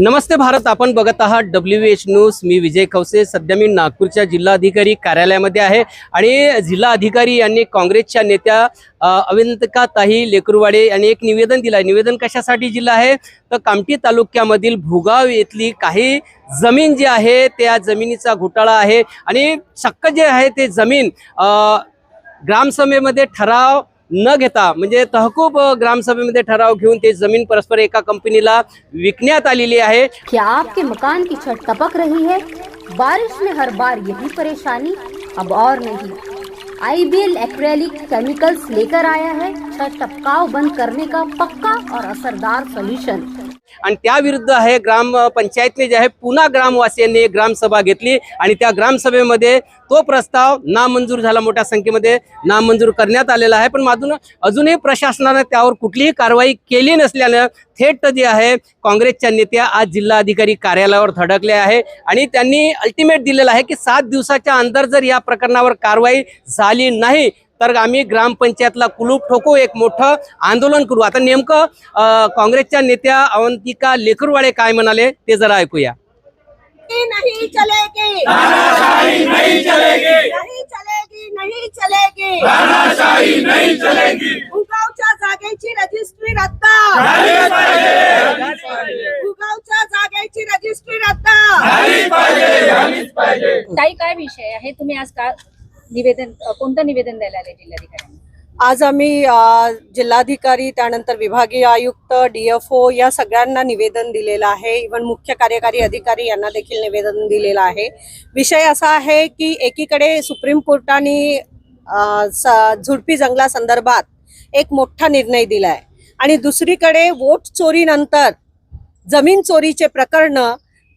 नमस्ते भारत आपण बघत आहात डब्ल्यू एच न्यूज मी विजय खवसे. सध्या मी नागपूरच्या जिल्हाधिकारी कार्यालयामध्ये आहे आणि जिल्हा अधिकारी यांनी काँग्रेसच्या नेत्या अविंतकाताही अविंतिका लेकरुवाडे यांनी एक निवेदन दिलं आहे निवेदन कशासाठी जिल्हा आहे? तर कामठी तालुक्यामधील भुगाव येथली काही जमीन जी आहे त्या जमिनीचा घोटाळा आहे आणि चक्क जे आहे ते जमीन ग्रामसभेमध्ये ठराव न घेता, म्हणजे तहकूब ग्रामसभेमध्ये ठराव घेऊन ते ज़मीन परस्पर एक कंपनी विकण्यात आहे. क्या आपके मकान की छत टपक रही है? बारिश में हर बार यही परेशानी अब और नहीं। आईबीएल एक्रेलिक केमिकल्स लेकर आया है। छत टपकाव बंद करने का पक्का और असरदार सोल्यूशन। आणि त्याविरुद्ध आहे ग्रामपंचायतने जे आहे पुन्हा ग्रामवासियांनी एक ग्रामसभा घेतली आणि त्या ग्रामसभेमध्ये तो प्रस्ताव नामंजूर झाला मोठ्या संख्येमध्ये. नामंजूर करण्यात आलेला आहे. पण माधून अजूनही प्रशासनानं त्यावर कुठलीही कारवाई केली नसल्यानं थेट जे आहे काँग्रेसच्या नेत्या आज जिल्हाधिकारी कार्यालयावर धडकले आहे. आणि त्यांनी अल्टिमेट दिलेलं आहे की सात दिवसाच्या अंदर जर या प्रकरणावर कारवाई झाली नाही तर आम्ही ग्रामपंचायतला कुलूप ठोकू एक मोठं आंदोलन करू. आता नेमकं काँग्रेसच्या नेत्या अवंतिका लेकरवाडे काय म्हणाले ते जरा ऐकूया. नहीं चलेगी? नहीं चलेगी. नहीं चलेगी नहीं चलेगी. नाही चलेगी. भुगावच्या जागेची रजिस्ट्री रद्द. झालीच पाहिजे झालीच पाहिजे. भुगावच्या जागेची रजिस्ट्री रद्द. झालीच पाहिजे झालीच पाहिजे. ताई काय विषय आहे? तुम्ही आज का निवेदन कोणतं निवेदन द्यायला आले जिल्हाधिकाऱ्यांना? आज आम्ही जिल्हाधिकारी त्यानंतर विभागीय आयुक्त डीएफओ या सगळ्यांना निवेदन दिलेलं आहे. इवन मुख्य कार्यकारी अधिकारी यांना देखील निवेदन दिलेलं आहे. विषय असा आहे की एकीकडे सुप्रीम कोर्टाने स- झुडपी जंगलासंदर्भात एक मोठा निर्णय दिला आहे आणि दुसरीकडे वोट चोरीनंतर जमीन चोरीचे प्रकरण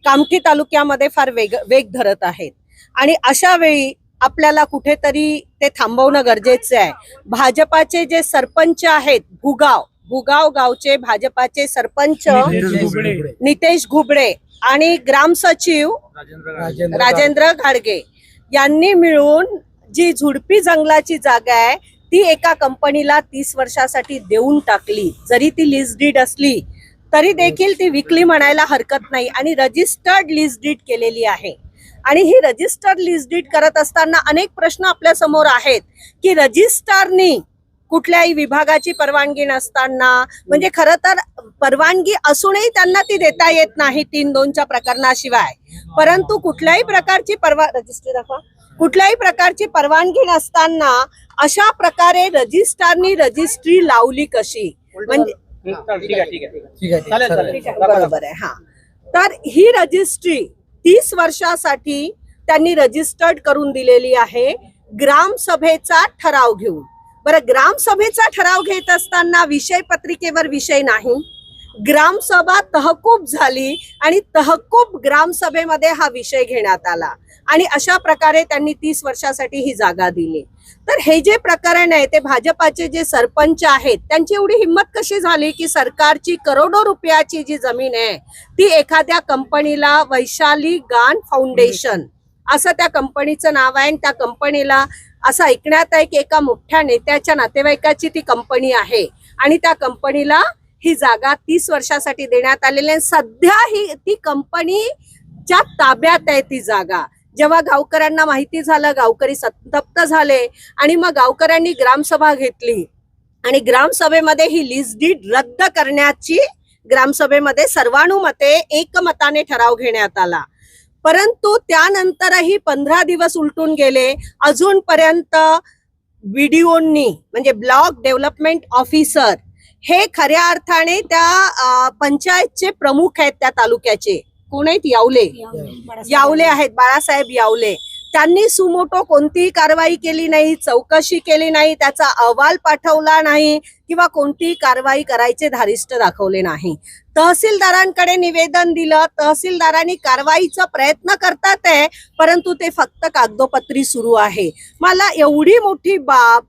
कामठी तालुक्यामध्ये फार वेग वेग धरत आहेत. आणि अशा वेळी आपल्याला कुठेतरी ते थांबवणं गरजेचं आहे. भाजपाचे जे सरपंच आहेत भुगाव भुगाव गावचे भाजपाचे सरपंच नितेश घुबडे. आणि ग्रामसचिव राजेंद्र घाडगे यांनी मिळून जी झुडपी जंगलाची जागा आहे ती एका कंपनीला तीस वर्षासाठी देऊन टाकली. जरी ती लिस्ट डीड असली तरी देखील ती विकली म्हणायला हरकत नाही आणि रजिस्टर्ड लिस्ट डीड केलेली आहे. आणि ही रजिस्टर्ड लिस्ट डीड करत असताना अनेक प्रश्न आपल्यासमोर आहेत. की रजिस्टरनी कुठल्याही विभागाची परवानगी नसताना म्हणजे खरं तर परवानगी असूनही त्यांना ती देता येत नाही तीन दोनच्या प्रकरणाशिवाय. परंतु कुठल्याही प्रकारची परवा रजिस्ट्री दाखवा. कुठल्याही प्रकारची परवानगी नसताना अशा प्रकारे रजिस्ट्रारनी रजिस्ट्री लावली कशी? म्हणजे ठीक आहे ठीक आहे. चालेल चालेल. बरोबर आहे हा. तर ही रजिस्ट्री तीस वर्षासाठी त्यांनी रजिस्टर्ड करून दिलेली आहे ग्रामसभेचा ठराव घेऊन. बरं ग्रामसभेचा ठराव घेत असताना विषय पत्रिकेवर विषय नाही ग्रामसभा तहकूब झाली आणि तहकूब ग्रामसभेमध्ये हा विषय घेण्यात आला. आणि अशा प्रकारे त्यांनी तीस वर्षासाठी ही जागा दिली. तर हे जे प्रकरण आहे ते भाजपाचे जे सरपंच आहेत त्यांची एवढी हिंमत कशी झाली की सरकारची करोडो रुपयाची जी जमीन आहे ती एखाद्या कंपनीला वैशाली गान फाउंडेशन असं त्या कंपनीचं नाव आहे आणि त्या कंपनीला असं ऐकण्यात आहे की एका मोठ्या नेत्याच्या नातेवाईकाची ती कंपनी आहे आणि त्या कंपनीला ही जागा तीस वर्षासाठी देण्यात आलेली आहे. सध्या ही ती कंपनीच्या ताब्यात आहे ती जागा. जेव्हा गावकऱ्यांना माहिती झालं गावकरी संतप्त झाले आणि मग गावकऱ्यांनी ग्रामसभा घेतली. आणि ग्रामसभेमध्ये ही लीज डीड रद्द करण्याची ग्रामसभेमध्ये सर्वानुमते एकमताने ठराव घेण्यात आला. परंतु त्यानंतरही पंधरा दिवस उलटून गेले. अजूनपर्यंत बीडीओनी म्हणजे ब्लॉक डेव्हलपमेंट ऑफिसर हे खऱ्या अर्थाने त्या पंचायतचे प्रमुख आहेत त्या तालुक्याचे. कोण आहेत? यावले. यावले आहेत. बाळासाहेब यावले. त्यांनी सुमोटो कोणतीही कारवाई केली नाही चौकशी केली नाही त्याचा अहवाल पाठवला नाही किंवा कोणतीही कारवाई करायचे धारिष्ट दाखवले नाही. तहसीलदारांकडे निवेदन दिलं. तहसीलदारांनी कारवाईचा प्रयत्न करतात आहे परंतु ते फक्त कागदोपत्री सुरू आहे. मला एवढी मोठी बाब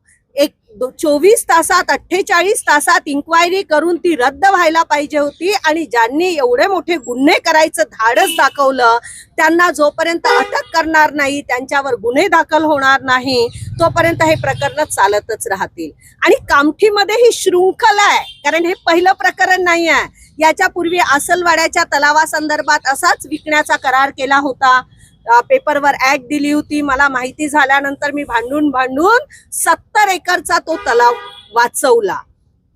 चोवीस तासात अठ्ठेचाळीस तासात इन्क्वायरी करून ती रद्द व्हायला पाहिजे होती आणि ज्यांनी एवढे मोठे गुन्हे करायचं धाडस दाखवलं त्यांना जोपर्यंत अटक करणार नाही त्यांच्यावर गुन्हे दाखल होणार नाही तोपर्यंत हे प्रकरण चालतच राहतील. आणि कामठीमध्ये ही शृंखला आहे कारण हे पहिलं प्रकरण नाही आहे. याच्यापूर्वी आसलवाड्याच्या तलावासंदर्भात असाच विकण्याचा करार केला होता. पेपरवर ऍड दिली होती. मला माहिती झाल्यानंतर मी भांडून भांडून सत्तर एकरचा तो तलाव वाचवला.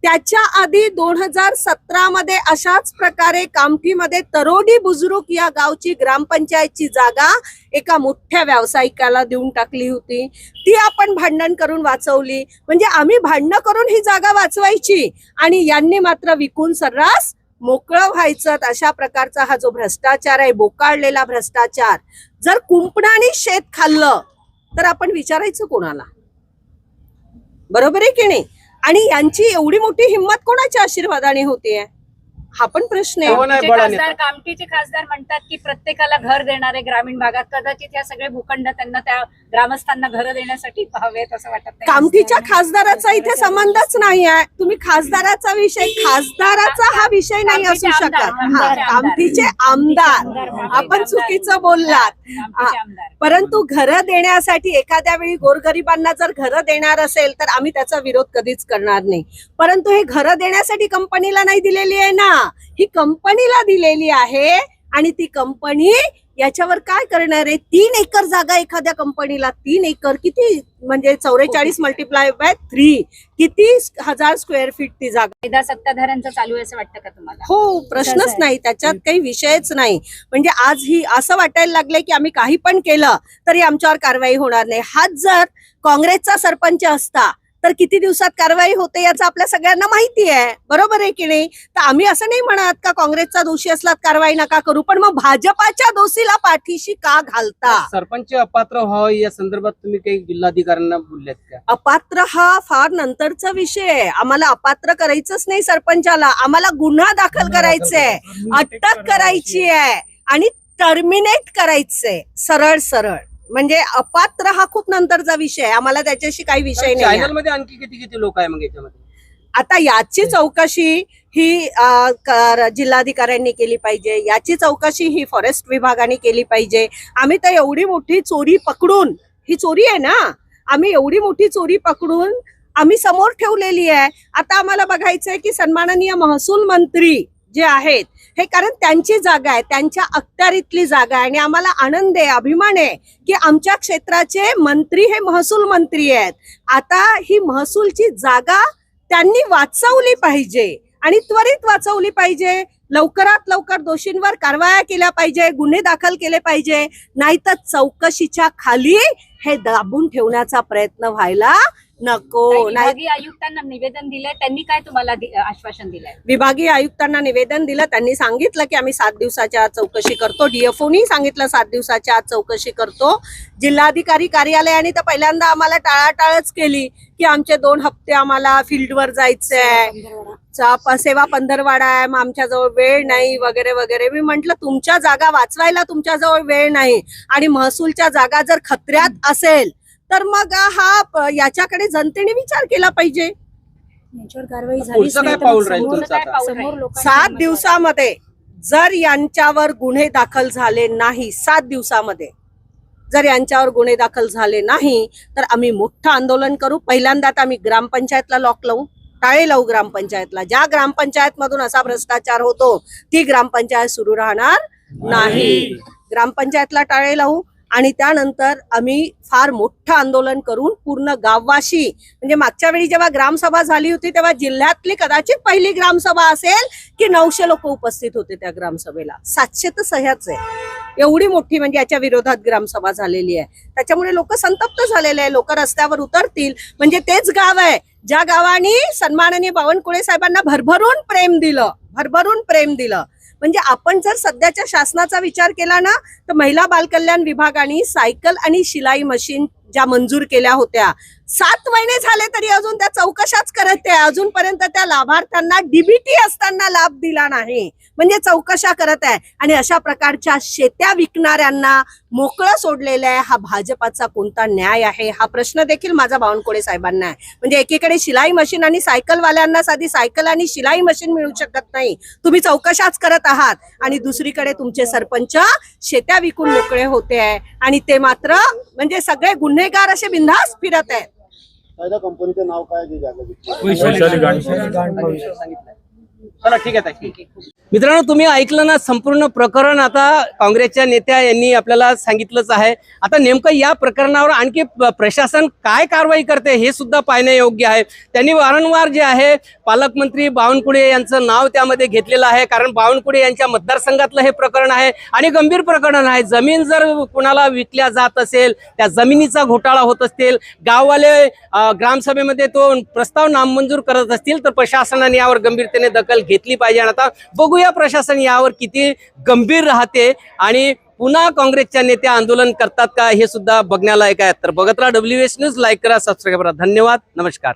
त्याच्या आधी दोन हजार सतरामध्ये अशाच प्रकारे कामठीमध्ये तरोडी बुजुर्ग या गावची ग्रामपंचायतची जागा एका मोठ्या व्यावसायिकाला देऊन टाकली होती. ती आपण भांडण करून वाचवली. म्हणजे आम्ही भांडणं करून ही जागा वाचवायची आणि यांनी मात्र विकून सर्रास मोकळं व्हायचं अशा प्रकारचा हा जो भ्रष्टाचार आहे बोकाळलेला भ्रष्टाचार जर कुंपणाने शेत खाल्लं तर आपण विचारायचं कोणाला? बरोबर आहे की नाही? आणि यांची एवढी मोठी हिंमत कोणाच्या आशीर्वादाने होतीये हा पण प्रश्न आहे. बळाने खासदार कामठीचे खासदार म्हणतात की प्रत्येकाला घर देणारे ग्रामीण भागात कदाचित या सगळे भूखंड त्यांना त्या ग्रामस्थांना घर देण्यासाठी हवेत असं वाटत नाही. कामठीच्या खासदाराचा इथे संबंधच नाही आहे. तुम्ही खासदाराचा विषय खासदाराचा हा विषय नाही असू कामठीचे शकत. आमदार, हा आमदार. कामठीचे आमदार. आपण चुकीचं बोललात. कामठीचे आमदार. परंतु घरं देण्यासाठी एखाद्या वेळी गोरगरिबांना जर घरं देणार असेल तर आम्ही त्याचा विरोध कधीच करणार नाही. परंतु हे घरं देण्यासाठी कंपनीला नाही दिलेली आहे ना? ही कंपनीला दिलेली आहे आणि ती कंपनी याच्यावर काय करणार आहे? तीन एकर जागा एखाद्या कंपनीला तीन एकर किती म्हणजे चौवेचाळीस मल्टिप्लाय बाय थ्री किती हजार स्क्वेअर फीट ती जागा? कायदा सत्ताधाऱ्यांचा चालू आहे असं वाटतं का तुम्हाला? हो प्रश्नच नाही. त्याच्यात काही विषयच नाही. म्हणजे आज ही असं वाटायला लागलंय की आम्ही काही पण केलं तरी आमच्यावर कारवाई होणार नाही. हाच जर काँग्रेसचा सरपंच असता तर किती दिवसात कारवाई होते याचं आपल्या सगळ्यांना माहिती आहे. बरोबर आहे की नाही? तर आम्ही असं नाही म्हणत का काँग्रेसचा दोषी असला कारवाई नका करू पण मग भाजपाच्या दोषीला पाठीशी का घालता? सरपंच अपात्र व्हावं या संदर्भात तुम्ही काही जिल्हाधिकाऱ्यांना बोलल्यात का? अपात्र हा फार नंतरचा विषय आहे. आम्हाला अपात्र करायचंच नाही सरपंचाला. आम्हाला गुन्हा दाखल करायचा. आहे अटक करायची आहे. आणि टर्मिनेट करायचंय. सरळ सरळ. म्हणजे अपात्र हा खूप नंतरचा विषय आहे. आम्हाला त्याच्याशी काही विषय नाही आहे. चॅनलमध्ये आणखी किती किती लोक आहे मग याच्यामध्ये? आता याची चौकशी ही अ, जिल्हाधिकाऱ्यांनी केली पाहिजे. याची चौकशी ही फॉरेस्ट विभागाने केली पाहिजे. आम्ही तर एवढी मोठी चोरी पकडून ही चोरी आहे ना? आम्ही एवढी मोठी चोरी पकडून आम्ही समोर ठेवलेली आहे. आता आम्हाला बघायचंय की सन्माननीय महसूल मंत्री जे आहेत हे कारण त्यांची जागा आहे त्यांच्या अखत्यारीतली जागा आहे. आणि आम्हाला आनंद आहे अभिमान आहे की आमच्या क्षेत्राचे मंत्री हे महसूल मंत्री आहेत. आता ही महसूलची जागा त्यांनी वाचवली पाहिजे आणि त्वरित वाचवली पाहिजे. लवकरात लवकर दोषींवर कारवाया केल्या पाहिजे गुन्हे दाखल केले पाहिजे. नाहीतर चौकशीच्या खाली हे दाबून ठेवण्याचा प्रयत्न व्हायला नको नाही विभागीय आयुक्तांना निवेदन दिलंय त्यांनी काय तुम्हाला दि- आश्वासन दिलंय? विभागीय आयुक्तांना निवेदन दिलं त्यांनी सांगितलं की आम्ही सात दिवसाच्या आत चौकशी करतो. डीएफओनी सांगितलं सात दिवसाच्या आत चौकशी करतो. जिल्हाधिकारी कार्यालयाने तर पहिल्यांदा आम्हाला टाळाटाळच केली की आमचे दोन हप्ते आम्हाला फील्डवर जायचंय. चा- सेवा पंधरवाडा आहे मग आमच्याजवळ वेळ नाही वगैरे वगैरे. मी म्हंटल तुमच्या जागा वाचवायला तुमच्याजवळ वेळ नाही. आणि महसूलच्या जागा जर खत्र्यात असेल तर मग हा याच्याकडे जनतेने विचार केला पाहिजे. सात दिवसामध्ये जर यांच्यावर गुन्हे दाखल झाले नाही सात दिवसामध्ये जर यांच्यावर गुन्हे दाखल झाले नाही तर आम्ही मोठं आंदोलन करू. पहिल्यांदा तर आम्ही ग्रामपंचायतला लॉक लावू. टाळे लावू ग्रामपंचायतला. ज्या ग्रामपंचायत मधून असा भ्रष्टाचार होतो ती ग्रामपंचायत सुरू राहणार नाही. ग्रामपंचायतला टाळे लावू. आणि त्यानंतर आम्ही फार मोठं आंदोलन करून पूर्ण गाववाशी म्हणजे मागच्या वेळी जेव्हा ग्रामसभा झाली होती तेव्हा जिल्ह्यातली कदाचित पहिली ग्रामसभा असेल की नऊशे लोक उपस्थित होते त्या ग्रामसभेला. सातशे तर सह्याच आहे. एवढी मोठी म्हणजे याच्या विरोधात ग्रामसभा झालेली आहे. त्याच्यामुळे लोक संतप्त झालेले आहे. लोक रस्त्यावर उतरतील. म्हणजे तेच गाव आहे. ज्या गावाने सन्माननीय बावनकुळे साहेबांना भरभरून प्रेम दिलं भरभरून प्रेम दिलं म्हणजे आपण जर सध्याच्या शासनाचा विचार केला ना तर महिला बालकल्याण विभागाने सायकल आणि शिलाई मशीन ज्या मंजूर केल्या होत्या. सात महिने झाले तरी अजून त्या चौकशाच करत आहे. अजूनपर्यंत त्या लाभार्थ्यांना डीबीटी असताना लाभ दिला नाही. म्हणजे चौकशा करत आहे. आणि अशा प्रकारच्या शेत्या विकणाऱ्यांना मोकळं सोडलेलं आहे. हा भाजपाचा कोणता न्याय आहे? हा प्रश्न देखील माझा बावनकुळे साहेबांना आहे. म्हणजे एकीकडे शिलाई मशीन आणि सायकलवाल्यांना साधी सायकल आणि शिलाई मशीन मिळू शकत नाही. तुम्ही चौकशाच करत आहात. आणि दुसरीकडे तुमचे सरपंच शेत्या विकून मोकळे होते आहे. आणि ते मात्र म्हणजे सगळे गुन्हेगार असे बिनधास्त फिरत आहेत कंपनीचं नाव काय? वैशाली गांडे. चला ठीक आहे. मित्रांनो तुम्ही ऐकलं ना संपूर्ण प्रकरण आता काँग्रेसच्या नेत्या यांनी आपल्याला सांगितलंच आहे. आता नेमकं या प्रकरणावर आणखी प्रशासन काय कारवाई करते हे सुद्धा पाहणे योग्य आहे. त्यांनी वारंवार जे आहे पालकमंत्री बावनकुळे यांचं नाव त्यामध्ये घेतलेलं आहे. कारण बावनकुळे यांच्या मतदारसंघातलं हे प्रकरण आहे आणि गंभीर प्रकरण आहे. जमीन जर कुणाला विकल्या जात असेल त्या जमिनीचा घोटाळा होत असतील गाववाले ग्रामसभेमध्ये तो प्रस्ताव नामंजूर करत असतील तर प्रशासनाने यावर गंभीरतेने दखल घेतली पाहिजे. आणि आता बघूया प्रशासन यावर किती गंभीर राहते आणि पुन्हा काँग्रेसच्या नेत्या आंदोलन करतात का हे सुद्धा बघण्यालायक आहे. तर बघत राहा डब्ल्यू एस न्यूज लाईक करा सबस्क्राईब करा. धन्यवाद. नमस्कार.